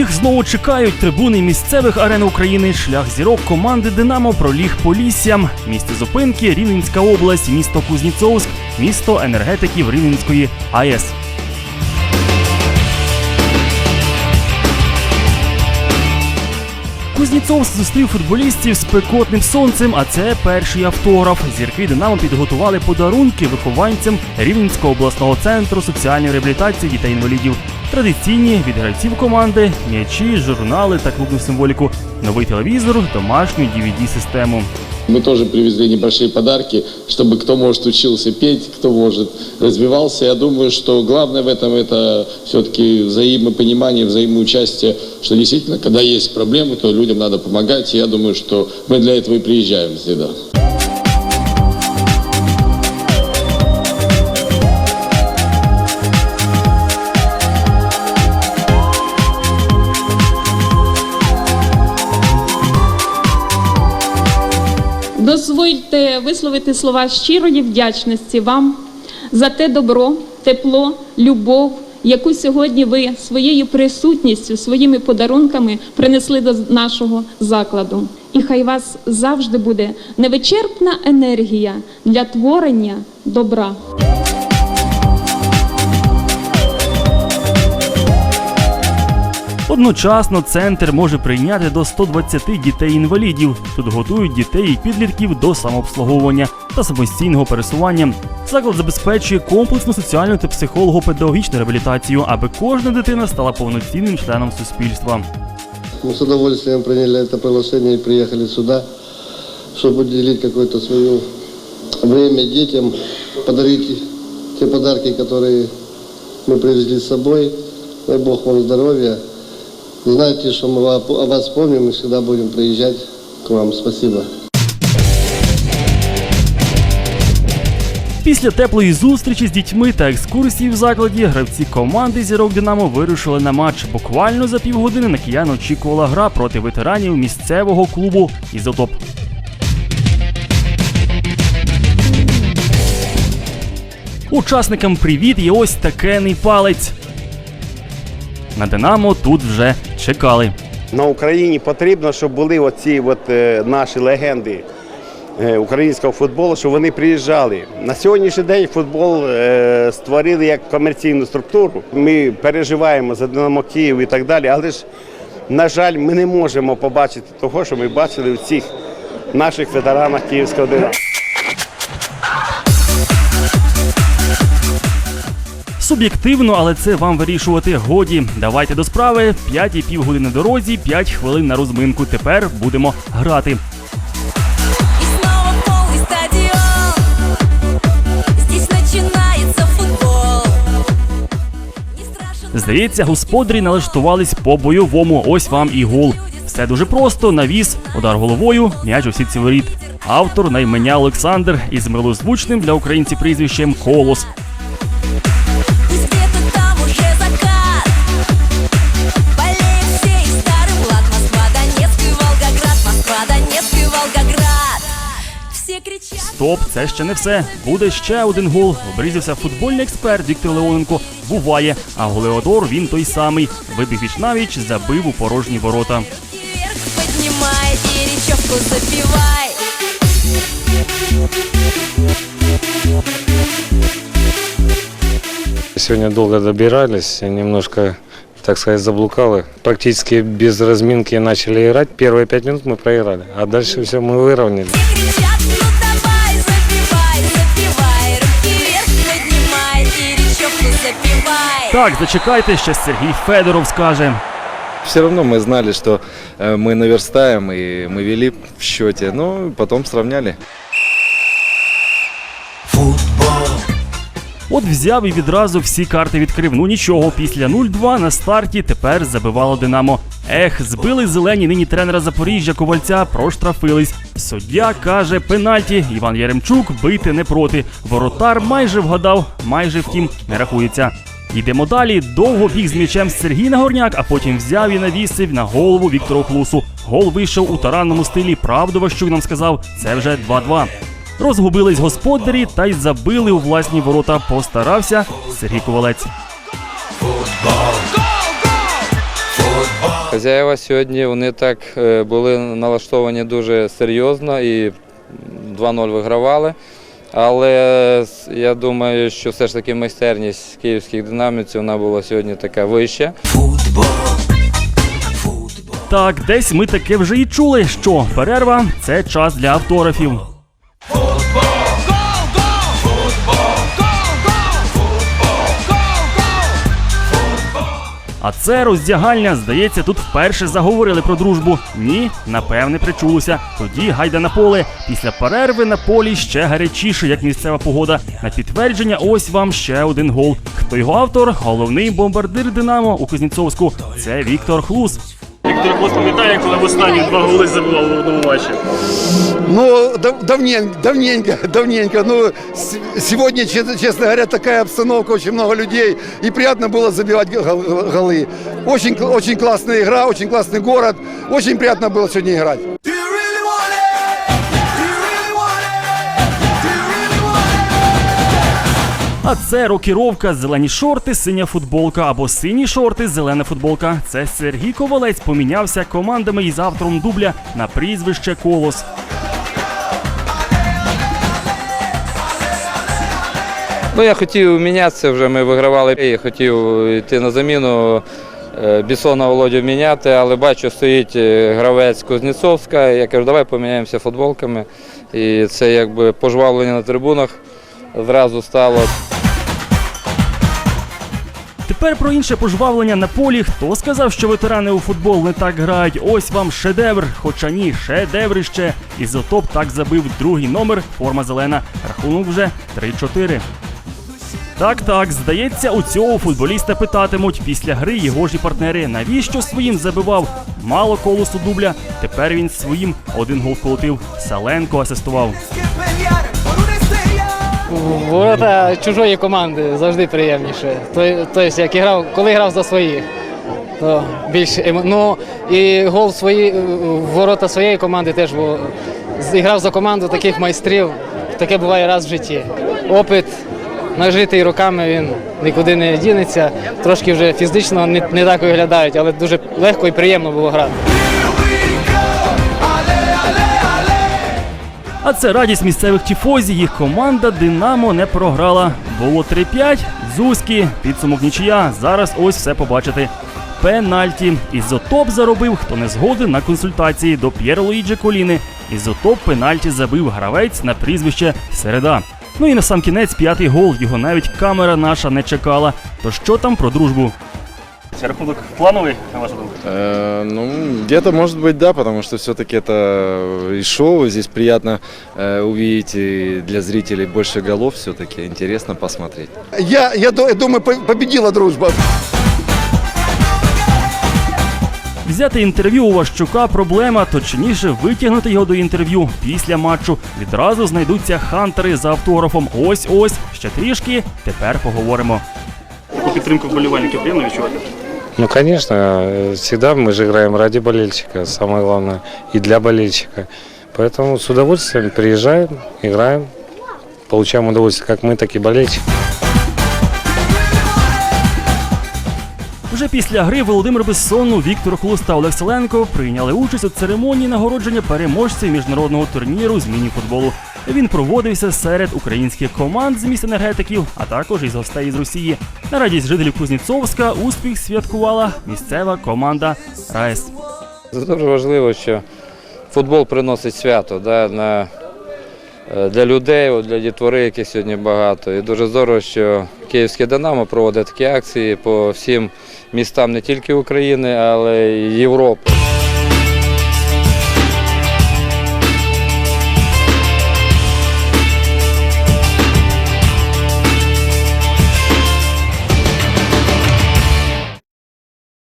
Їх знову чекають трибуни місцевих арен України. Шлях зірок команди Динамо проліг Поліссям. Місце зупинки Рівненська область, місто Кузніцовськ, місто енергетиків Рівненської АЕС. Кузніцовськ зустрів футболістів з пекотним сонцем, а це перший автограф. Зірки Динамо підготували подарунки вихованцям Рівненського обласного центру соціальної реабілітації дітей-інвалідів Традиційні від гравців команди, м'ячі, журнали та клубну символіку, новий телевізор, домашню DVD-систему. Мы тоже привезли небольшие подарки, чтобы кто может учился петь, кто может развивался. Я думаю, что главное в этом это все-таки взаимопонимание, взаимоучастие, что действительно, когда есть проблемы, то людям надо помогать. И я думаю, что мы для этого и приезжаем всегда. Дозвольте висловити слова щирої вдячності вам за те добро, тепло, любов, яку сьогодні ви своєю присутністю, своїми подарунками принесли до нашого закладу. І хай вас завжди буде невичерпна енергія для творення добра. Одночасно центр може прийняти до 120 дітей-інвалідів. Тут готують дітей і підлітків до самообслуговування та самостійного пересування. Заклад забезпечує комплексну соціальну та психолого-педагогічну реабілітацію, аби кожна дитина стала повноцінним членом суспільства. Мы с удовольствием приняли это приглашение и приехали сюда, чтобы уделить какое-то свое время детям, подарить те подарки, которые мы привезли с собой. Дай Бог вам здоровья. Знайте, что мы о вас помним и всегда будем приезжать к вам. Спасибо. Після теплої зустрічі з дітьми та екскурсії в закладі гравці команди зірок Динамо вирушили на матч. Буквально за півгодини на киян очікувала гра проти ветеранів місцевого клубу Ізотоп. Учасникам привіт і ось такений палець. На Динамо тут вже чекали. На Україні потрібно, щоб були оці от, е, наші легенди е, українського футболу, щоб вони приїжджали. На сьогоднішній день футбол е, створили як комерційну структуру. Ми переживаємо за Динамо Київ і так далі, але ж, на жаль, ми не можемо побачити того, що ми бачили в цих наших ветеранах Київського Динамо. Суб'єктивно, але це вам вирішувати годі. Давайте до справи. 5 і пів години дорозі, 5 хвилин на розминку. Тепер будемо грати. Здається, господарі налаштувались по-бойовому. Ось вам і гол. Все дуже просто. Навіс, удар головою, м'яч у сітці воріт. Автор наймення Олександр із милозвучним для українців прізвищем Колос. Стоп, це ще не все. Буде ще один гол. Обрізався футбольний експерт Віктор Леоненко. Буває. А Голеодор він той самий. Вибіг віч навіч, забив у порожні ворота. руки вверх Поднимай и речевку запивай Сегодня долго добирались, немножко, так сказать, заблукалы. Практически без разминки начали играть. Первые пять минут мы проиграли, а дальше все мы выровняли. Так, зачекайте, ще Сергій Федоров скаже. Все равно мы знали, что э, мы наверстаем, и мы вели в счете, но потом сравняли. От взяв і відразу всі карти відкрив. Ну нічого, після 0-2 на старті тепер забивало Динамо. Ех, збили зелені нині тренера Запоріжжя Ковальця, проштрафились. Суддя каже, пенальті. Іван Яремчук бити не проти. Воротар майже вгадав, майже втім не рахується. Йдемо далі. Довго біг з м'ячем Сергій Нагорняк, а потім взяв і навісив на голову Віктору Хлусу. Гол вийшов у таранному стилі. Правду Ващук нам сказав, це вже 2-2. Розгубились господарі та й забили у власні ворота. Постарався Сергій Ковалець. Хазяїва сьогодні вони так е, були налаштовані дуже серйозно і 2-0 вигравали. Але я думаю, що все ж таки майстерність київських динамівців вона була сьогодні така вища. Так, десь ми таке вже і чули, що перерва це час для автографів. А це роздягальня, здається, тут вперше заговорили про дружбу. Ні, напевне, причулося. Тоді гайда на поле. Після перерви на полі ще гарячіше, як місцева погода. На підтвердження, ось вам ще один гол. Хто його автор? Головний бомбардир Динамо у Кузнєцовську. Це Віктор Хлус. Віктор Хлус пам'ятає, коли в останні два голи забивав в одному матчі. Ну, дав- давненько, давненько, давненько. Ну, с- сегодня, че- честно говоря, такая обстановка, очень много людей, и приятно было забивать гол- голы. Очень, кл- очень классная игра, очень классный город, очень приятно было сегодня играть. А це рокіровка, зелені шорти, синя футболка або сині шорти, зелена футболка. Це Сергій Ковалець помінявся командами із автором дубля на прізвище Колос. Ну, я хотів мінятися, вже ми вигравали. Я хотів йти на заміну. е, Бісона Володю міняти, але бачу, стоїть е, гравець Кузнєцовська. Я кажу, давай поміняємося футболками. І це якби пожвавлення на трибунах зразу стало. Тепер про інше пожвавлення на полі. Хто сказав, що ветерани у футбол не так грають? Ось вам шедевр. Хоча ні, шедеврище. Ізотоп так забив другий номер, форма зелена. Рахунок вже 3-4. Так, так, здається, у цього футболіста питатимуть після гри його ж і партнери, навіщо своїм забивав? Мало колосу дубля. Тепер він своїм один гол вколотив. Саленко асистував. Ворота чужої команди завжди приємніше. Тобто, як і грав, коли грав за своїх, то більше емо- ну, і гол свої, ворота своєї команди теж було. Зіграв за команду таких майстрів. Таке буває раз в житті. Опит нажитий роками він нікуди не дінеться. Трошки вже фізично не, не так виглядають, але дуже легко і приємно було грати. А це радість місцевих тіфозі. Їх команда Динамо не програла. Було 3-5, Зузькі, підсумок нічия. Зараз ось все побачите. Пенальті. Ізотоп заробив, хто не згоден на консультації до П'єра Луїджі Коліни. Ізотоп пенальті забив гравець на прізвище Середа. Ну і на сам кінець п'ятий гол. Його навіть камера наша не чекала. То що там про дружбу? Це рахунок плановий, на вашу думку? Э, ну, где-то может быть да, потому что все-таки это и шоу, здесь приятно э, увидеть и для зрителей больше голов все-таки, интересно посмотреть. Я, я, ду- я думаю, по- победила дружба. Взяти інтерв'ю у Ващука проблема, точніше витягнути його до інтерв'ю після матчу. Відразу знайдуться хантери за автографом. Ось ось ще трішки. Тепер поговоримо. Таку підтримку вболівальників приємно відчувати. Ну, конечно, э, всегда мы же играем ради болельщика, самое главное, и для болельщика. Поэтому с удовольствием приезжаем, играем, получаем удовольствие как мы, так и болельщики. Вже після гри Володимир Бессонну, Віктор Хлус та Олег Селенко прийняли участь у церемонії нагородження переможців міжнародного турніру з міні-футболу. Він проводився серед українських команд з міст енергетиків, а також із гостей із Росії. На радість жителів Кузнєцовська успіх святкувала місцева команда РАЕС. Це дуже важливо, що футбол приносить свято да, на, е, для людей, для дітвори, яких сьогодні багато. І дуже здорово, що Київське Динамо проводить такі акції по всім містам не тільки України, але й Європи.